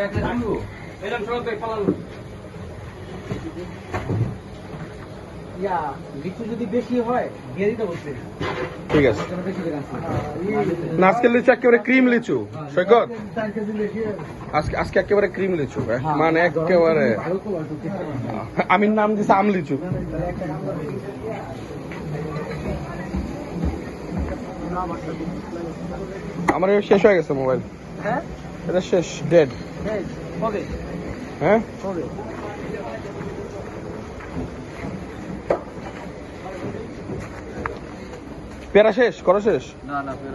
একটা এরকম সব ইয়া যদি বেশি হয় দিয়ে দিতে বলছে। ঠিক আছে। লিচু একেবারে ক্রিম লিচু সৈকত। আজকে আজকে একেবারে ক্রিম লিচু এ, মানে একেবারে। আমি নাম দিছি আম লিচু। আমার শেষ হয়ে গেছে মোবাইল। হ্যাঁ? এটা শেষ ডেড হ্যাঁ? পেরা শেষ করা শেষ? না না ফের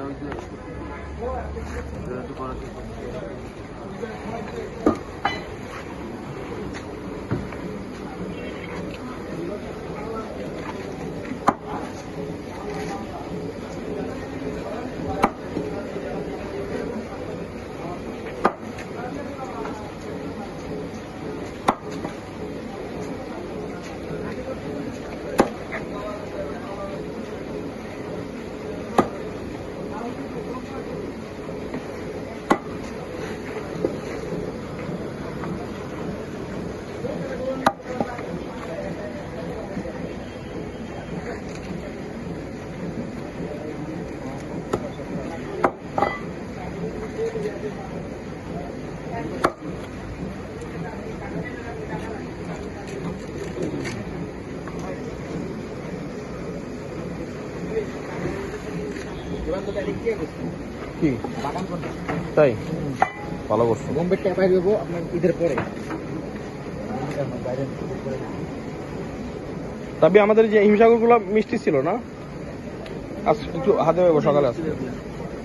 কি? তাই? ভালো করছ বোম্বে ট্যাপাই দেবো আপনার ঈদের পরে। তবে আমাদের যে হিমসাগরগুলো মিষ্টি ছিল না? আজ একটু হাতে পাবো সকালে আজকে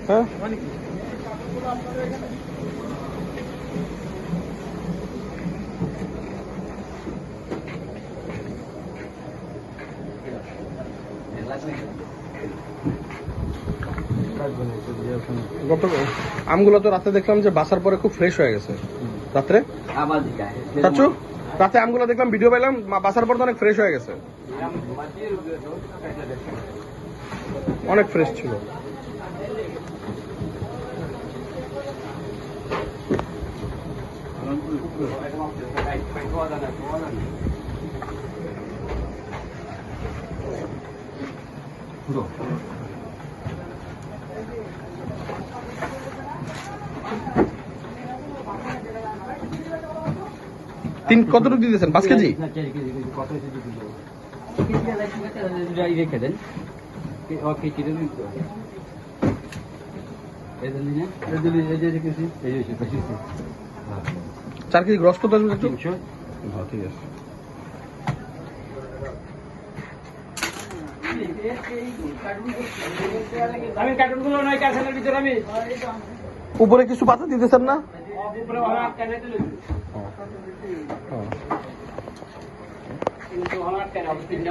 হ্যাঁ? মানে কি? আমগুলো তো রাতে দেখলাম যে বাসার পরে খুব ফ্রেশ হয়ে গেছে। রাত্রে? চাচু, রাতে আমগুলো দেখলাম ভিডিও পাইলাম বাসার পর তো অনেক ফ্রেশ হয়ে গেছে। অনেক ফ্রেশ ছিল তিন কতটুকু দিতেছেন পাঁচ কেজি না, চার কেজি, কেজি, কত কেজি দিলো? কেজি আড়াই কেজি, তাহলে রেখে দেন ও কেজি দেবেন তো। এই দিলি না? এই দিলি, এই এই যে এসে, পেয়েছি। হ্যাঁ, চার কেজি গ্রস কত আসবে তিনশো। হ্যাঁ ঠিক আছে। আমি কার্টুনগুলো নয় আমি উপরে কিছু পাতা দিতেছেন না? উপরে